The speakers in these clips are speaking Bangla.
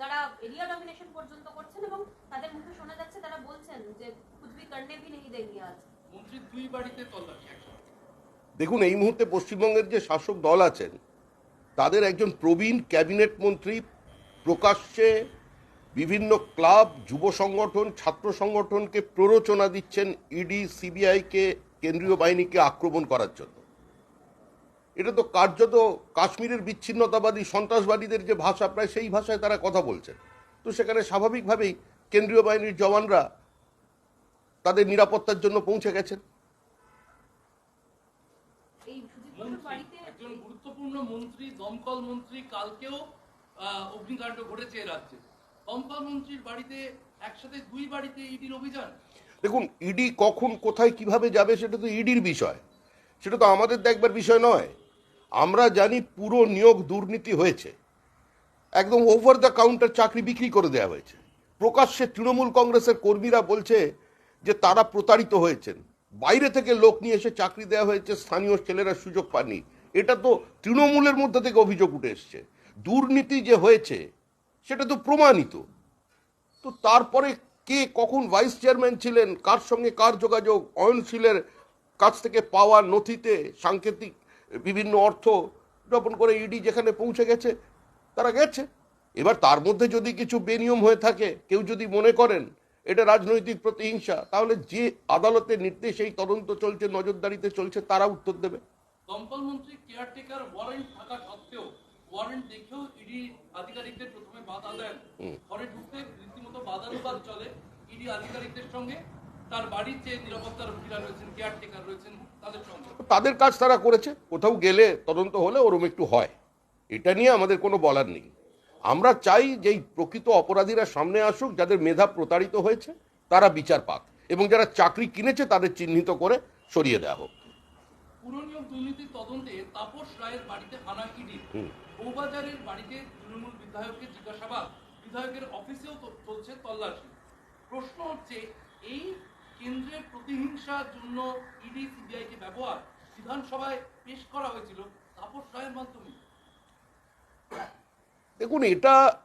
যারা এরিয়া ডমিনেশন পর্যন্ত করছেন এবং তাদের মুখে শোনা যাচ্ছে তারা বলছেন যে কুছ ভি করনে ভি নেই দেঙ্গে আজ। মন্ত্রীর দুই বাড়িতে তল্লাশি দেখুন এই মুহূর্তে পশ্চিমবঙ্গের যে শাসক দল আছেন তাদের একজন প্রবীণ ক্যাবিনেট মন্ত্রী প্রকাশ্যে বিভিন্ন ক্লাব যুব সংগঠন ছাত্র সংগঠনকে প্ররোচনা দিচ্ছেন ইডি সিবিআইকে কেন্দ্রীয় বাহিনীকে আক্রমণ করার জন্য। এটা তো কার্যত কাশ্মীরের বিচ্ছিন্নতাবাদী সন্ত্রাসবাদীদের যে ভাষা প্রায় সেই ভাষায় তারা কথা বলছেন। তো সেখানে স্বাভাবিকভাবেই কেন্দ্রীয় বাহিনীর জওয়ানরা তাদের নিরাপত্তার জন্য পৌঁছে গেছেন। গুরুত্বপূর্ণ মন্ত্রী দমকল মন্ত্রী কালকেও অগ্নিকাণ্ড ঘটেছে এ রাজ্যে। দমকল মন্ত্রীর বাড়িতে একসাথে দুই বাড়িতে ইডির অভিযান? দেখুন ইডি কখন কোথায় কীভাবে যাবে সেটা তো ইডির বিষয়। সেটা তো আমাদের দেখবার বিষয় নয়। আমরা জানি পুরো নিয়োগ দুর্নীতি হয়েছে। একদম ওভার দ্য কাউন্টার চাকরি বিক্রি করে দেওয়া হয়েছে। প্রকাশ্যে তৃণমূল কংগ্রেসের কর্মীরা বলছে যে তারা প্রতারিত হয়েছেন। বাইরে থেকে লোক নিয়ে এসে চাকরি দেওয়া হয়েছে, স্থানীয় ছেলেরা সুযোগ পাননি। এটা তো তৃণমূলের মধ্যে থেকে অভিযোগ উঠে এসছে। দুর্নীতি যে হয়েছে, সেটা তো প্রমাণিত। তো তারপরে কে, কখন ভাইস চেয়ারম্যান ছিলেন, কার সঙ্গে কার যোগাযোগ, অয়নশীলের কাছ থেকে পাওয়া নথিতে সাংকেতিক বিভিন্ন অর্থ রোপণ করে ইডি যেখানে পৌঁছে গেছে তারা গেছে। এবার তার মধ্যে যদি কিছু বেনিয়ম হয়ে থাকে কেউ যদি মনে করেন এটা রাজনৈতিক প্রতিহিংসা তাহলে যে আদালতের নির্দেশ এই তদন্ত চলছে নজরদারিতে চলছে তারা উত্তর দেবে। দমকল মন্ত্রী কেয়ারটেকার ওয়ারেন্ট থাকা সত্ত্বেও ওয়ারেন্ট দেখেও ইডি আধিকারিকদের প্রথমে বাধা দেন। ঘরে ঢুকতে রীতিমতো বাদানুবাদ চলে ইডি আধিকারিকদের সঙ্গে। তার বাড়ির যে নিরাপত্তার রয়েছেন কেয়ারটেকার রয়েছেন তাদের কাজ তারা করেছে। কোথাও গেলে তদন্ত হলে ওরম একটু হয়। এটা নিয়ে আমাদের কোনো বলার নেই। আমরা চাই যে প্রকৃত অপরাধীরা সামনে আসুক যাদের মেধা প্রতারিত হয়েছে তারা বিচার পাক এবং যারা চাকরি কিনেছে তাদের চিহ্নিত করে সরিয়ে দেওয়া হোক। তদন্তে তাপস রায়ের বাড়িতে হানা ইডি। হুম। বাড়িতে তৃণমূল বিধায়কের জিজ্ঞাসাবাদ। বিধায়কের অফিসেও চলছে তল্লাশি। প্রশ্ন হচ্ছে এই কেন্দ্রের প্রতিহিংসার জন্য ইডি ব্যবহার। বিধানসভায় পেশ করা হয়েছিল। তাপস রায়ের মাধ্যমে। দেখুন, এটা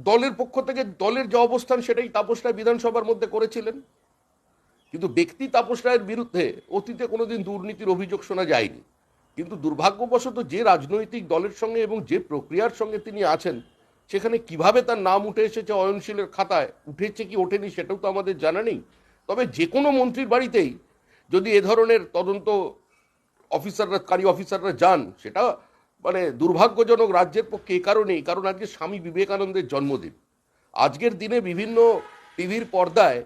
দলের পক্ষ থেকে দলের যে অবস্থান, সেটাই তাপস রায় বিধানসভার মধ্যে করেছিলেন। কিন্তু ব্যক্তি তাপস রায়ের বিরুদ্ধে অতীতে কোনোদিন দুর্নীতির অভিযোগ শোনা যায়নি। কিন্তু দুর্ভাগ্যবশত যে রাজনৈতিক দলের সঙ্গে এবং যে প্রক্রিয়ার সঙ্গে তিনি আছেন, সেখানে কীভাবে তার নাম উঠে এসেছে, অয়নশীলের খাতায়, উঠেছে কি ওঠেনি, সেটাও তো আমাদের জানা নেই। তবে যে কোনো মন্ত্রীর বাড়িতেই যদি এ ধরনের তদন্ত অফিসাররা, কারি অফিসাররা যান, সেটা মানে দুর্ভাগ্যজনক রাজ্যের পক্ষে এ কারণেই, কারণ আজকে স্বামী বিবেকানন্দের জন্মদিন। আজকের দিনে বিভিন্ন টিভির পর্দায়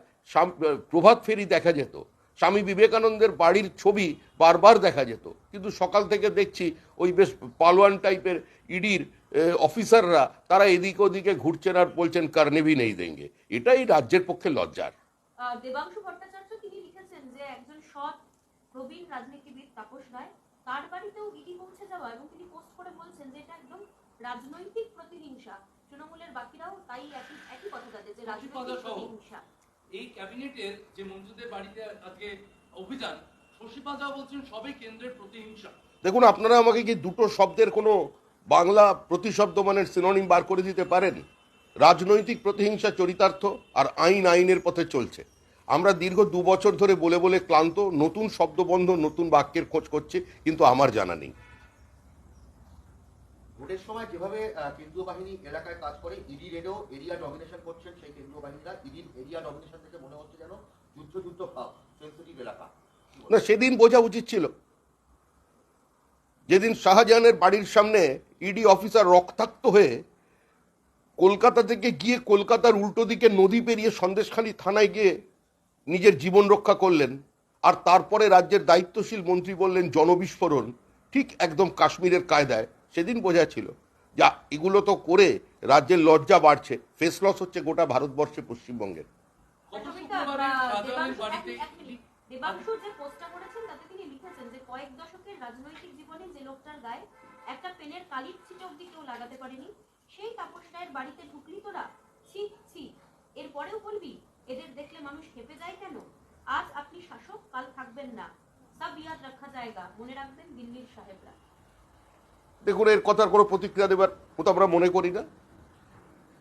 প্রভাত ফেরি দেখা যেত। স্বামী বিবেকানন্দের বাড়ির ছবি বারবার দেখা যেত। কিন্তু সকাল থেকে দেখছি ওই বেশ পালোয়ান টাইপের ইডির অফিসাররা, তারা এদিক ওদিকে ঘুরছেন আর বলছেন, কারনেভি নেই দেঙ্গে। এটাই রাজ্যের পক্ষে লজ্জার। দেবাংশু ভট্টাচার্য তিনি লিখেছেন যে, একজন সৎ প্রবীণ রাজনীতিবিদ তাপস রায় তার বাড়িতেও ইডি পৌঁছে যাওয়া এবং তিনি পোস্ট করে বলছেন যে এটা একদম রাজনৈতিক প্রতিহিংসা। তৃণমূলের বাকিরাও তাই একই একই কথা তাদের যে রাজনৈতিক প্রতিহিংসা। এই ক্যাবিনেটের যে মন্ত্রীদের বাড়িতে আজকে অভিযান শশী পাজা বলছেন সবই কেন্দ্রের প্রতিহিংসা। দেখুন আপনারা আমাকে কি দুটো শব্দের কোনো বাংলা প্রতিশব্দ মানের সিনোনিম বার করে দিতে পারেন? রাজনৈতিক প্রতিহিংসা চরিতার্থ আর আইন আইনের পথে চলছে। আমরা দীর্ঘ দু বছর ধরে বলে বলে ক্লান্ত নতুন শব্দবন্ধ নতুন বাক্যের খোঁজ করছে কিন্তু আমার জানা নেই। ভোটের সময় যেভাবে কেন্দ্রীয় বাহিনী এলাকায় কাজ করে ইডি রেডও এরিয়া ডমিনেশন করছেন সেই কেন্দ্রীয় বাহিনীরা ইডির এরিয়া ডমিনেশন থেকে মনে হচ্ছে যেন যুদ্ধ যুদ্ধ ভাব সেন্সিটিভ এলাকা। না সেদিন বোঝা উচিত ছিল। যেদিন শাহজাহানের বাড়ির সামনে ইডি অফিসার রক্তাক্ত হয়ে কলকাতা থেকে গিয়ে কলকাতার উল্টো দিকে নদী পেরিয়ে সন্দেশখালী থানায় গিয়ে নিজের জীবন রক্ষা করলেন আর তারপরে রাজ্যের দায়িত্বশীল মন্ত্রী বললেন জনবিস্ফোরণ ঠিক একদম কাশ্মীরের কায়দায়। সেদিন বোঝা ছিল যা এগুলো তো করে রাজ্যের লজ্জা বাড়ছে। ফেস লস হচ্ছে গোটা ভারতবর্ষে পশ্চিমবঙ্গের। গত সবিতা, শুক্রবারে আহ, শাহজাহানের দেবাংশু- বাড়িতে এক- এক মিনিট। দেবাংশু যে পোস্টটা করেছেন তাতে তিনি লিখেছেন যে কয়েক দশকের রাজনৈতিক জীবনে যে লোকটার গায়ে একটা পেনের কালির ছিট অব্দি কেউ লাগাতে পারেনি সেই তাপস রায়ের বাড়িতে ঢুকলি তোরা। ছি ছি। এরপরেও বলবি এদের দেখলে মানুষ হেঁপে যায় কেন? আজ আপনি শাসক, কাল থাকবেন না। সব ইয়াদ রাখা জায়গা। মনে রাখবেন দিল্লির সাহেবরা। দেখুন, এর কথার কোনো প্রতিক্রিয়া দেবার মতো আমরা মনে করি না।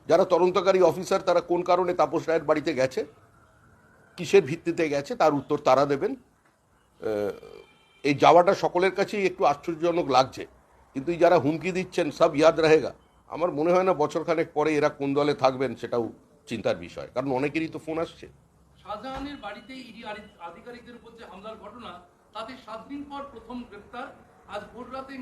যারা তদন্তকারী অফিসার, তারা কোন কারণে তাপস রায়ের বাড়িতে গেছে, কিসের ভিত্তিতে গেছে, তার উত্তর তারা দেবেন। এই যাওয়াটা সকলের কাছেই একটু আশ্চর্যজনক লাগছে। কিন্তু যারা হুমকি দিচ্ছেন, সব ইয়াদ রাহেগা। আমার মনে হয় না বছরখানেক পরে এরা কোন দলে থাকবেন সেটাও চিন্তার বিষয় কারণ অনেকেরই তো ফোন আসছে। শাহজাহানের বাড়িতে ইডি আধিকারিকদের উপর যে হামলার ঘটনা তাতে সাত দিন পর প্রথম গ্রেপ্তার। আজ ভোর রাতে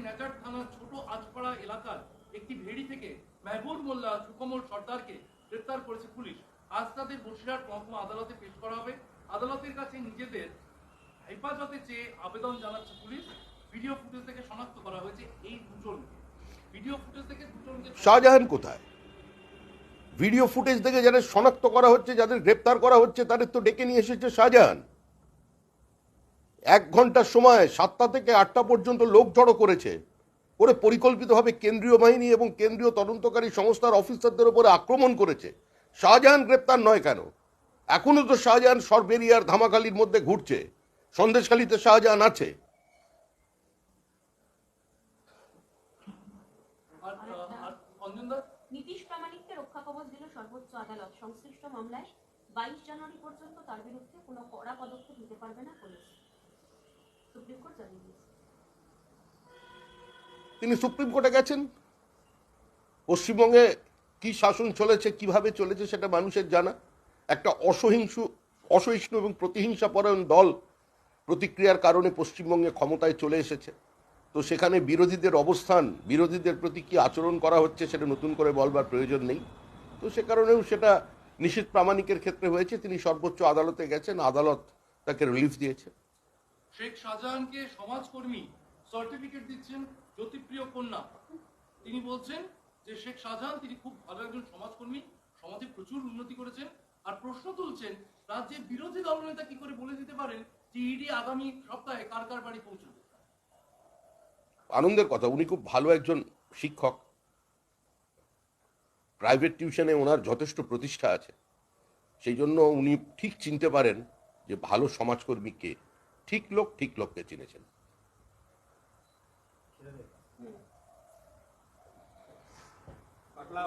থানার ছোট আজপাড়া এলাকার একটি ভেড়ি থেকে মেহবুব মোল্লা সুকমল সর্দারকে গ্রেপ্তার করেছে পুলিশ। আজ তাদের বসিরহাট মহকুমা আদালতে পেশ করা হবে। আদালতের কাছে নিজেদের হেফাজতে চেয়ে আবেদন জানাচ্ছে পুলিশ। ভিডিও ফুটেজ থেকে শনাক্ত করা হয়েছে এই দুজনকে। ভিডিও ফুটেজ থেকে দুজনকে শাহজাহান কোথায়? ভিডিও ফুটেজ থেকে যাদের শনাক্ত করা হচ্ছে, যাদের গ্রেপ্তার করা হচ্ছে, তাদের তো ডেকে নিয়ে এসেছে শাহজাহান। এক ঘণ্টার সময়, সাতটা থেকে আটটা পর্যন্ত লোক জড়ো করেছে। করে পরিকল্পিতভাবে কেন্দ্রীয় বাহিনী এবং কেন্দ্রীয় তদন্তকারী সংস্থার অফিসারদের উপরে আক্রমণ করেছে। শাহজাহান গ্রেপ্তার নয় কেন? এখনও তো শাহজাহান সরবেরিয়ার ধামাখালির মধ্যে ঘুরছে। সন্দেশখালিতে শাহজাহান আছে আর আর অঞ্জন দাস নীতিশ প্রামাণিককে রক্ষা কবচ দিল সর্বোচ্চ আদালত সংশ্লিষ্ট মামলায় বাইশ জানুয়ারি পর্যন্ত তার বিরুদ্ধে কোনো কড়া পদক্ষেপ নিতে পারবে না পুলিশ। সুপ্রিম কোর্ট জানিয়ে দিয়েছে। তিনি সুপ্রিম কোর্টে গেছেন? পশ্চিমবঙ্গে কি শাসন চলেছে, কীভাবে চলেছে সেটা মানুষের জানা? একটা অসহিংসু, অসহিষ্ণু এবং প্রতিহিংসাপরায়ণ দল প্রতিক্রিয়ার কারণে পশ্চিমবঙ্গে ক্ষমতায় চলে এসেছে। তো সেখানে বিরোধীদের অবস্থান, বিরোধীদের প্রতি কী আচরণ করা হচ্ছে সেটা নতুন করে বলবার প্রয়োজন নেই। তো সে কারণেও সেটা নিশীত প্রামাণিকের ক্ষেত্রে হয়েছে। তিনি সর্বোচ্চ আদালতে গেছেন আদালত তাকে রিলিফ দিয়েছে। শেখ শাহজাহানকে সমাজকর্মী সার্টিফিকেট দিচ্ছেন জ্যোতিপ্রিয় কন্যা। তিনি বলছেন যে শেখ শাহজাহান তিনি খুব ভালো একজন সমাজকর্মী সমাজে প্রচুর উন্নতি করেছেন আর প্রশ্ন তুলছেন রাজ্যের বিরোধী দলনেতা কি করে বলে দিতে পারেন যে ইডি আগামী সপ্তাহে কার কার বাড়ি পৌঁছবে? আনন্দের কথা উনি খুব ভালো একজন শিক্ষক। প্রাইভেট টিউশনে ওনার যথেষ্ট প্রতিষ্ঠা আছে। সেই জন্য উনি ঠিক চিনতে পারেন যে ভালো সমাজকর্মীকে ঠিক লোক ঠিক লোককে চিনেছেন। পাটলা